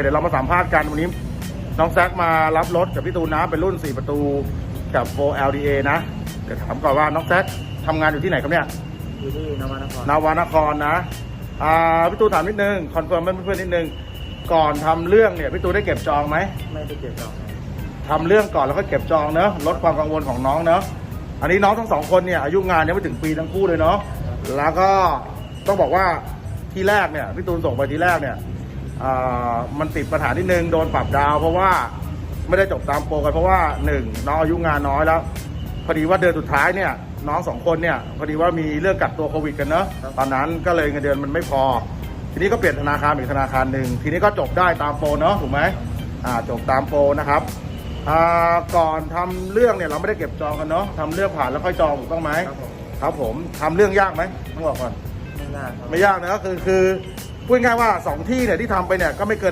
เดี๋ยวเรามาสัมภาษณ์กันวันนี้ น้องแซคมารับรถกับพี่ตูนนะเป็นรุ่น 4 ประตูกับ 4 LDA นะเดี๋ยวถามก่อนว่าน้องแซคทำงานอยู่ที่ไหนครับเนี่ยอยู่ที่นวนครนาวานครนะอ่าพี่ตูนถามนิดนึงคอนเฟิร์มให้เพื่อนๆนิดนึงก่อนทำเรื่องเนี่ยพี่ตูนได้เก็บจองไหมไม่ได้เก็บดอกนะทำเรื่องก่อนแล้วก็เก็บจองเนอะลดความกังวลของน้องเนอะอันนี้น้องทั้งสองคนเนี่ยอายุงานยังไม่ถึงปีทั้งคู่เลยเนาะแล้วก็ต้องบอกว่าที่แรกเนี่ยพี่ตูนส่งไปที่แรกเนี่ยอ่า มันติดปัญหานิดนึงโดนปรับดาวเพราะว่าไม่ได้จบตามโปรกันเพราะว่าหนึ่งน้องอายุงานน้อยแล้วพอดีว่าเดือนสุดท้ายเนี่ยน้องสองคนเนี่ยพอดีว่ามีเรื่องกักตัวโควิดกันเนอะตอนนั้นก็เลยเงินเดือนมันไม่พอ ทีนี้ก็เปลี่ยนธนาคารเป็นอีกธนาคารหนึ่งทีนี้ก็จบได้ตามโปรเนาะถูกไหมอ่าจบตามโปรนะครับอ่าก่อนทำเรื่องเนี่ยเราไม่ได้เก็บจองกันเนาะทำเรื่องผ่านแล้วค่อยจองถูกต้องไหมครับผมครับผมทำเรื่องยากไหมต้องบอกก่อนไม่น่าครับไม่ยากนะก็คือคือ พูดง่ายว่าสองที่เนี่ยที่ทำไปเนี่ยก็ไม่เกิน